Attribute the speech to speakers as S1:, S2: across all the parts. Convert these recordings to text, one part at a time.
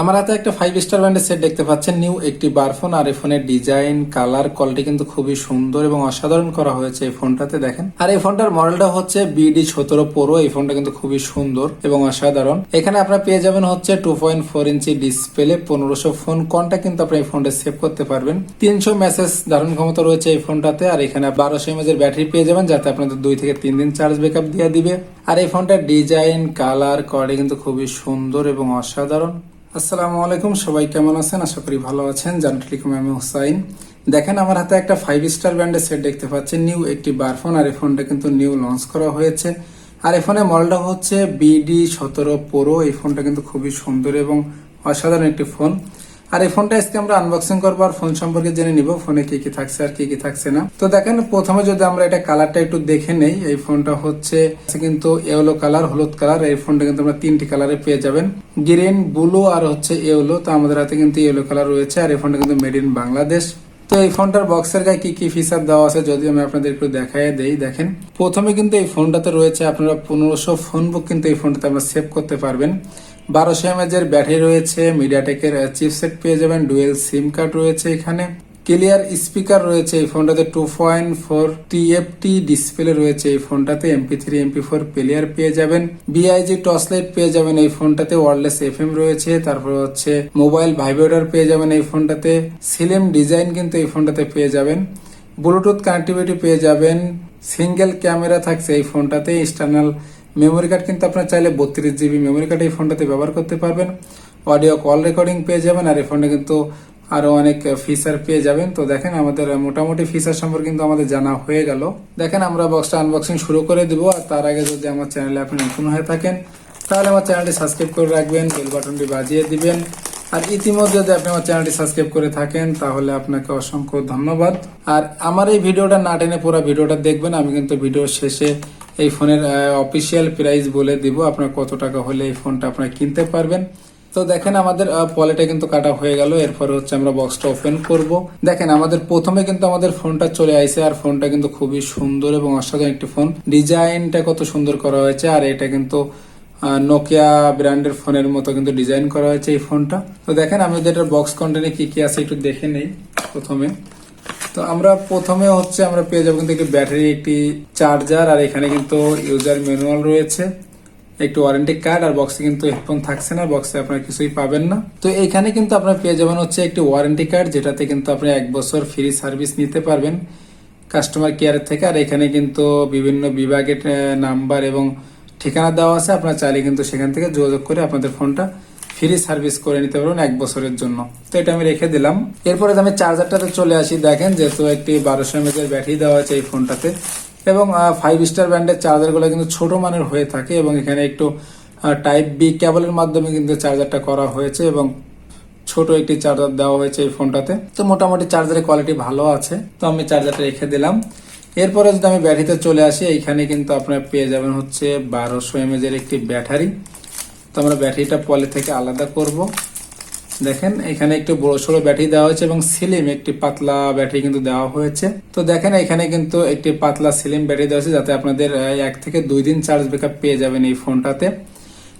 S1: আমার হাতে একটা ফাইভ স্টার ব্র্যান্ডের সেট দেখতে পাচ্ছেন। নিউ একটি বার ফোন আর এই ফোনের ডিজাইন কালার কোয়ালিটি কিন্তু খুবই সুন্দর এবং অসাধারণ করা হয়েছে এই ফোনটাতে দেখেন। আর এই ফোনটার মডেলটা হচ্ছে বিডি সতেরো প্রো এই ফোনটা কিন্তু খুবই সুন্দর এবং অসাধারণ। এখানে আপনারা পেয়ে যাবেন হচ্ছে two point four inch display পনেরোশো ফোন কোনটা কিন্তু আপনি এই ফোনটা সেভ করতে পারবেন। তিনশো মেসেজ ধারণ ক্ষমতা রয়েছে এই ফোনটাতে আর এখানে বারোশো এমএজের ব্যাটারি পেয়ে যাবেন, যাতে আপনাদের দুই থেকে তিন দিন চার্জ ব্যাকআপ দিয়ে দিবে। আর এই ফোনটার ডিজাইন কালার কোয়ালিটি কিন্তু খুবই সুন্দর এবং অসাধারণ। আসসালামু আলাইকুম, সবাই কেমন আছেন? আশা করি ভালো আছেন। জানটিলিকুম আমি হুসাইন। দেখেন, আমার হাতে একটা ফাইভ স্টার ব্র্যান্ডের সেট দেখতে পাচ্ছেন। নিউ একটি বারফোন আর এই ফোনটা কিন্তু নিউ লঞ্চ করা হয়েছে। আর এই ফোনের মডেলটা হচ্ছে বিডি সতেরো প্রো এই ফোনটা কিন্তু খুবই সুন্দর এবং অসাধারণ একটি ফোন আর এই ফোনটা আজকে আমরা আনবক্সিং করব আর ফোন সম্পর্কে জেনে নিব। ফোনে কি কি থাকছে আর কি কি থাকছে না। তো দেখেন, প্রথমে যদি আমরা এটা কালারটা একটু দেখে নেই, এই ফোনটা হচ্ছে কিন্তু ইয়েলো কালার হলুদ কালার এই ফোনটা কিন্তু আমরা তিনটি কালারে পেয়ে যাবেন। গ্রিন ব্লু আর হচ্ছে ইয়েলো তো আমাদের হাতে কিন্তু ইয়েলো কালার রয়েছে আর এই ফোনটা কিন্তু মেড ইন বাংলাদেশ তো এই ফোনটার বক্সের গায়ে কি কি ফিচার দেওয়া আছে, যদি আমি আপনাদের একটু দেখাই দেই, দেখেন। প্রথমে কিন্তু এই ফোনটাতে রয়েছে আপনারা পনেরোশো ফোন বুক কিন্তু এই ফোনটাতে আপনারা সেভ করতে পারবেন। বারোশো এমএজ এর ব্যাটারি রয়েছে মিডিয়াটেকের চিপসেট পেয়ে যাবেন ডুয়েল সিম কার্ড রয়েছে এখানে। ক্লিয়ার স্পিকার রয়েছে এই ফোনটাতে two point four TFT display রয়েছে এই ফোনটাতে MP three MP four player পেয়ে যাবেন। বিআইজি টর্চ লাইট পেয়ে যাবেন এই ফোনটাতে ওয়ারলেস এফ এম রয়েছে, তারপর হচ্ছে মোবাইল ভাইব্রেটর পেয়ে যাবেন এই ফোনটাতে সিলিম ডিজাইন কিন্তু এই ফোনটাতে পেয়ে যাবেন। ব্লুটুথ কানেক্টিভিটি পেয়ে যাবেন সিঙ্গেল ক্যামেরা থাকছে এই ফোনটাতে এক্সটার্নাল মেমোরি কার্ড কিন্তু আপনার চাইলে বত্রিশ জিবি মেমোরি কার্ড এই ফোনটাতে ব্যবহার করতে পারবেন। অডিও কল রেকর্ডিং পেয়ে যাবেন আর এই ফোনটা কিন্তু আরও অনেক ফিচার পেয়ে যাবেন। তো দেখেন আমাদের মোটামুটি ফিচার সম্পর্কে কিন্তু আমাদের জানা হয়ে গেল। দেখেন আমরা বক্সটা আনবক্সিং শুরু করে দেবো আর তার আগে যদি আমার চ্যানেলে আপনি নতুন হয়ে থাকেন, তাহলে আমার চ্যানেলটি সাবস্ক্রাইব করে রাখবেন বেল বাটনটি বাজিয়ে দিবেন। আর ইতিমধ্যে যদি আপনি আমার চ্যানেলটি সাবস্ক্রাইব করে থাকেন, তাহলে আপনাকে অসংখ্য ধন্যবাদ। আর আমার এই ভিডিওটা না টেনে পুরো ভিডিওটা দেখবেন, আমি কিন্তু ভিডিওর শেষে এই ফোনের অফিসিয়াল প্রাইস বলে দিব, আপনার কত টাকা হলে এই ফোনটা আপনারা কিনতে পারবেন। তো দেখেন আমাদের পলেটা কিন্তু কাটা হয়ে গেল, এরপর হচ্ছে আমরা বক্সটা ওপেন করব। দেখেন আমাদের প্রথমে কিন্তু আমাদের ফোনটা চলে আইছে, আর ফোনটা কিন্তু খুবই সুন্দর এবং অসাধারণ একটি ফোন। ডিজাইনটা কত সুন্দর করা হয়েছে, আর এটা কিন্তু নোকিয়া ব্র্যান্ডের ফোনের মতো কিন্তু ডিজাইন করা হয়েছে এই ফোনটা। তো দেখেন আমাদের বক্স কন্টেন্টে কি কি আছে একটু দেখে নেই প্রথমে। তো আমরা প্রথমে হচ্ছে আমরা পেয়ে যাব কিন্তু একটি ব্যাটারি একটি চার্জার আর এখানে কিন্তু ইউজার ম্যানুয়াল রয়েছে। একটি ওয়ারেন্টি কার্ড আর বক্সে কিন্তু হেডফোন থাকছে না বক্সে আপনারা কিছুই পাবেন না। তো এখানে কিন্তু আপনার পেয়ে যাবেন হচ্ছে একটি ওয়ারেন্টি কার্ড যেটাতে কিন্তু আপনি এক বছর ফ্রি সার্ভিস নিতে পারবেন কাস্টমার কেয়ার থেকে। আর এখানে কিন্তু বিভিন্ন বিভাগের নাম্বার এবং ঠিকানা দেওয়া আছে। আপনারা চাইলে কিন্তু সেখান থেকে যোগাযোগ করে আপনাদের ফোনটা ফ্রি সার্ভিস করে নিতে পারবেন এক বছরের জন্য। তো এটা আমি রেখে দিলাম। এরপরে আমি চার্জারটাতে চলে আসি, দেখেন যেহেতু একটি বারোশো এমএচ এর ব্যাটারি দেওয়া আছে এই ফোনটাতে এবং ফাইভ স্টার ব্র্যান্ডের চার্জারগুলো কিন্তু ছোট মানের হয়ে থাকে এবং এখানে একটু টাইপ বি কেবলের মাধ্যমে কিন্তু চার্জারটা করা হয়েছে এবং ছোট একটি চার্জার দেওয়া হয়েছে এই ফোনটাতে তো মোটামুটি চার্জারের কোয়ালিটি ভালো আছে। তো আমি চার্জারটা রেখে দিলাম। এরপরে যদি আমি ব্যাটারিতে চলে আসি, এইখানে কিন্তু আপনার পেয়ে যাবেন হচ্ছে বারোশো এমএজ এর একটি ব্যাটারি তো আমরা ব্যাটারিটা পলে থেকে আলাদা করব। দেখেন, এখানে একটু বড় সড়ো ব্যাটারি দেওয়া হয়েছে এবং সিলিম একটি পাতলা ব্যাটারি কিন্তু দেওয়া হয়েছে। তো দেখেন, এখানে কিন্তু একটি পাতলা সিলিম ব্যাটারি দেওয়া হয়েছে যাতে আপনাদের এক থেকে দুই দিন চার্জ ব্যাকআপ পেয়ে যাবেন এই ফোনটাতে।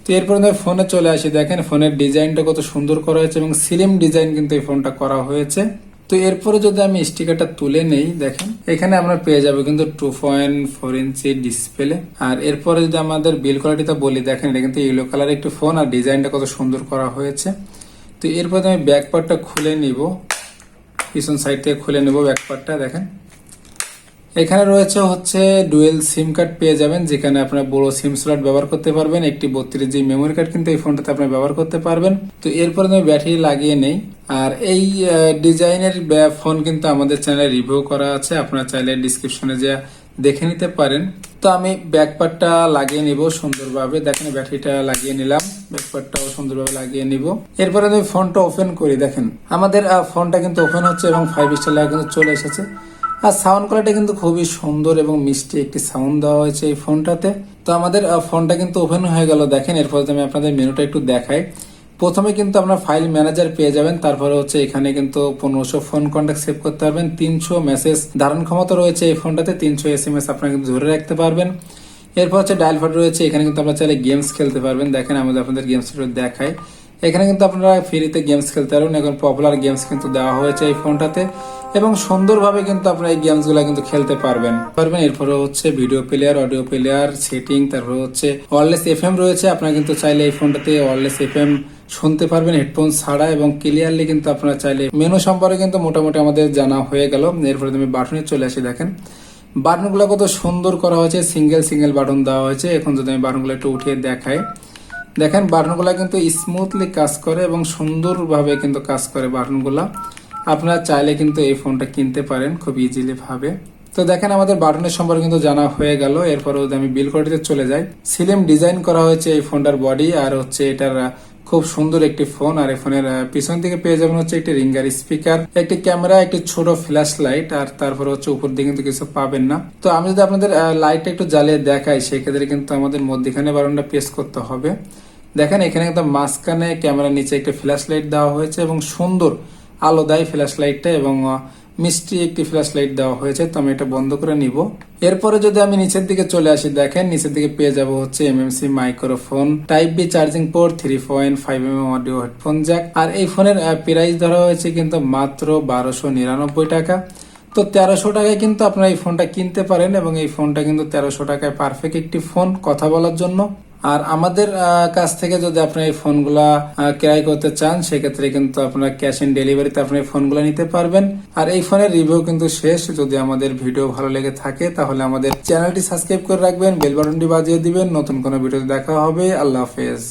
S1: তো এরপর ফোনে চলে আসি। দেখেন, ফোনের ডিজাইনটা কত সুন্দর করা হয়েছে এবং সিলিম ডিজাইন কিন্তু এই ফোনটা করা হয়েছে। তো এরপরে যদি আমি স্টিকারটা তুলে নেই, দেখেন, এখানে আমরা পেয়ে যাব কিন্তু two point four inch display আর এরপরে যদি আমাদের বিল কোয়ালিটিটা বলি, দেখেন, এটা কিন্তু ইয়েলো কালার একটি ফোন আর ডিজাইনটা কত সুন্দর করা হয়েছে। তো এরপরে আমি ব্যাক পার্টটা খুলে নিব, পিছন সাইড থেকে খুলে নেব ব্যাক পার্টটা দেখেন। এখানে রয়েছে হচ্ছে ডুয়েল সিম কার্ড পেয়ে যাবেন, যেখানে আপনার বড় সিম স্লট ব্যবহার করতে পারবেন, একটি বত্রিশ জি মেমোরি কার্ড কিন্তু এই ফোনটাতে আপনি ব্যবহার করতে পারবেন। তো এরপরে আমি ব্যাটারি লাগিয়ে নেই। আর এই ডিজাইনের ফোন কিন্তু আমাদের চ্যানেলে রিভিউ করা আছে, আপনারা চাইলে ডিসক্রিপশনে যে দেখে নিতে পারেন। তো আমি ব্যাকপার্টটা লাগিয়ে নিব সুন্দরভাবে। দেখেন ব্যাটারিটা লাগিয়ে নিলাম, ব্যাকপার্টটাও সুন্দরভাবে লাগিয়ে নিব। এরপরে আমি ফোনটা ওপেন করি, দেখেন। আমাদের ফোনটা কিন্তু ওপেন হচ্ছে এবং ফাইভ স্টার লাগা কিন্তু চলে এসেছে। আর সাউন্ড কোয়ালিটি কিন্তু খুবই সুন্দর এবং মিষ্টি একটি সাউন্ড দেওয়া হয়েছে এই ফোনটাতে। তো আমাদের ফোনটা কিন্তু ওপেন হয়ে গেল, দেখেন। এরপর আমি আপনাদের মেনুটা একটু দেখাই। প্রথমে কিন্তু আপনার ফাইল ম্যানেজার পেয়ে যাবেন। তারপরে হচ্ছে এখানে কিন্তু পনেরোশো ফোন কন্ট্যাক্ট সেভ করতে পারবেন। তিনশো মেসেজ ধারণ ক্ষমতা রয়েছে এই ফোনটাতে। তিনশো এস এম এস আপনারা কিন্তু ধরে রাখতে পারবেন। এরপর হচ্ছে ডায়াল ফট রয়েছে। এখানে কিন্তু আপনারা চাইলে গেমস খেলতে পারবেন। দেখেন আমাদের আপনাদের গেমস দেখায় এখানে কিন্তু আপনারা ফ্রিতে গেমস খেলতে পারবেন। এখন পপুলার গেমস কিন্তু দেওয়া হয়েছে এই ফোনটাতে। এবং সুন্দরভাবে কিন্তু আপনারা এই গেমসগুলো কিন্তু খেলতে পারবেন। পারবেন, এরপরে হচ্ছে video player audio player setting তারপরে হচ্ছে ওয়ারলেস এফএম রয়েছে। আপনারা কিন্তু চাইলে এই ফোনটাতে ওয়ারলেস এফএম শুনতে পারবেন হেডফোন ছাড়া এবং ক্লিয়ারলি কিন্তু আপনারা চাইলে মেনু সম্পর্কে কিন্তু মোটামুটি আমাদের জানা হয়ে গেল। এরপরে তুমি বাটনে চলে আসি, দেখেন। বাটনগুলো কত সুন্দর করা হয়েছে। সিঙ্গেল সিঙ্গেল বাটন দেওয়া হয়েছে। এখন যদি আমি বাটনগুলো একটু উঠিয়ে দেখাই। দেখেন বাটনগুলো কিন্তু স্মুথলি কাজ করে এবং সুন্দরভাবে কিন্তু কাজ করে বাটনগুলো আপনারা চাইলে কিন্তু এই ফোনটা কিনতে পারেন খুব ইজিলি ভাবে। তো দেখেন, আমাদের বাটনের সম্পর্কে কিন্তু জানা হয়ে গেল। এরপরে যদি আমি বিল কোয়ালিটিতে চলে যাই সিলিম ডিজাইন করা হয়েছে এই ফোনটার বডি আর হচ্ছে এটার খুব সুন্দর একটি ফোন আর এই ফোনের পিছন থেকে পেয়ে যাবেন হচ্ছে একটি রিঙ্গার স্পিকার একটি ক্যামেরা একটি ছোট ফ্ল্যাশ লাইট আর তারপরে হচ্ছে উপর দিকে কিন্তু কিছু পাবেন না। তো আমি যদি আপনাদের লাইটটা একটু জ্বালিয়ে দেখাই, সেক্ষেত্রে কিন্তু আমাদের মধ্যখানে বাটনটা প্রেস করতে হবে। দেখেন, এখানে একদম মাঝখানে ক্যামেরার নিচে একটা ফ্ল্যাশ লাইট দেওয়া হয়েছে এবং সুন্দর আলো দেয় ফ্ল্যাশ লাইটটা এবং মিষ্টি একটি ফ্ল্যাশ লাইট দেওয়া হয়েছে। তো আমি এটা বন্ধ করে নিব। এরপরে যদি আমি নিচের দিকে চলে আসি, দেখেন, নিচের দিকে পেয়ে যাব হচ্ছে MMC microphone type B charging port three point five M M audio headphone jack আর এই ফোনের প্রাইস ধরা হয়েছে কিন্তু মাত্র বারোশো নিরানব্বই টাকা। তো তেরোশো টাকায় কিন্তু আপনারা এই ফোনটা কিনতে পারেন এবং এই ফোনটা কিন্তু তেরোশো টাকায় পারফেক্ট একটি ফোন কথা বলার জন্য। আর আমাদের কাছ থেকে যদি আপনি এই ফোনগুলা ক্রয় করতে চান, সেক্ষেত্রে কিন্তু আপনারা ক্যাশ অন ডেলিভারিতে আপনি এই ফোনগুলো নিতে পারবেন। আর এই ফোনের রিভিউ কিন্তু শেষ। যদি আমাদের ভিডিও ভালো লেগে থাকে, তাহলে আমাদের চ্যানেলটি সাবস্ক্রাইব করে রাখবেন বেল বাটনটি বাজিয়ে দিবেন। নতুন কোনো ভিডিও দেখা হবে। আল্লাহ হাফেজ।